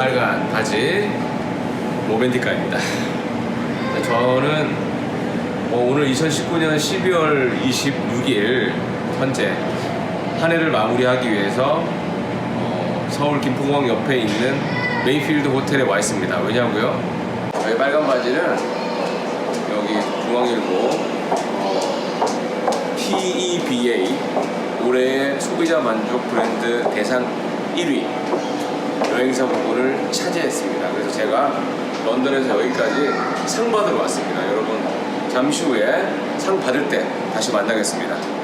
빨간 바지 모벤디카입니다. 저는 어, 오늘 2019년 12월 26일 현재 한 해를 마무리하기 위해서 어, 서울 김포공항 옆에 있는 메이필드 호텔에 와 있습니다. 왜냐고요? 저희 빨간 바지는 여기 중앙일보 어, PEBA 올해의 소비자 만족 브랜드 대상 1위 여행사 부분을 차지했습니다. 그래서 제가 런던에서 여기까지 상 받으러 왔습니다. 여러분 잠시 후에 상 받을 때 다시 만나겠습니다.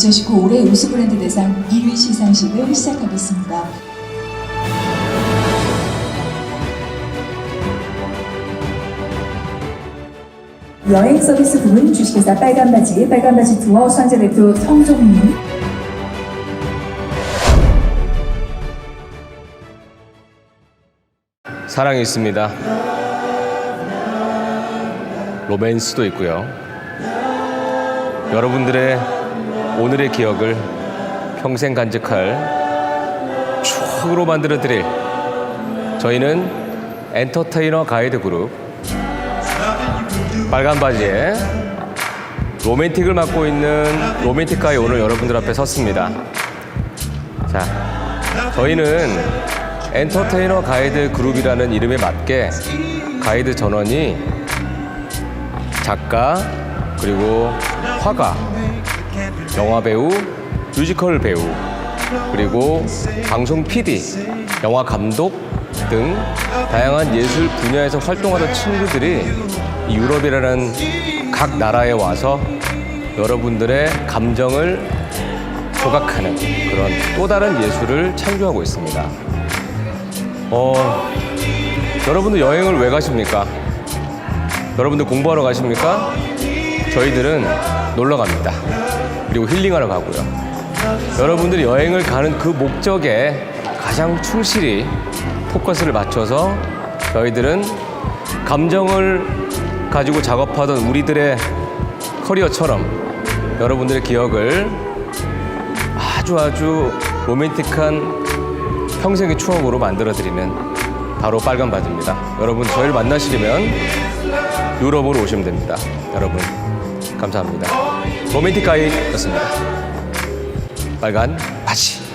(2019) 올해 우수 브랜드 대상 1위 시상식을 시작하겠습니다. 여행 서비스 부문 주식회사 빨간 바지, 빨간 바지 투어 수상자 대표 성종님, 사랑이 있습니다. 로맨스도 있고요. 여러분들의 오늘의 기억을 평생 간직할 추억으로 만들어 드릴 저희는 엔터테이너 가이드 그룹 빨간 바지에 로맨틱을 맡고 있는 로맨틱 가이 오늘 여러분들 앞에 섰습니다. 자, 저희는 엔터테이너 가이드 그룹이라는 이름에 맞게 가이드 전원이 작가 그리고 화가 영화 배우 뮤지컬 배우 그리고 방송 PD 영화 감독 등 다양한 예술 분야에서 활동하던 친구들이 이 유럽이라는 각 나라에 와서 여러분들의 감정을 조각하는 그런 또 다른 예술을 창조하고 있습니다. 어, 여러분들 여행을 왜 가십니까? 여러분들 공부하러 가십니까? 저희들은 놀러 갑니다. 그리고 힐링하러 가고요. 여러분들이 여행을 가는 그 목적에 가장 충실히 포커스를 맞춰서 저희들은 감정을 가지고 작업하던 우리들의 커리어처럼 여러분들의 기억을 아주 아주 로맨틱한 평생의 추억으로 만들어드리는 바로 빨간 바지입니다. 여러분 저희를 만나시려면 유럽으로 오시면 됩니다. 여러분 감사합니다. 로맨틱 가이였습니다. 빨간 바지.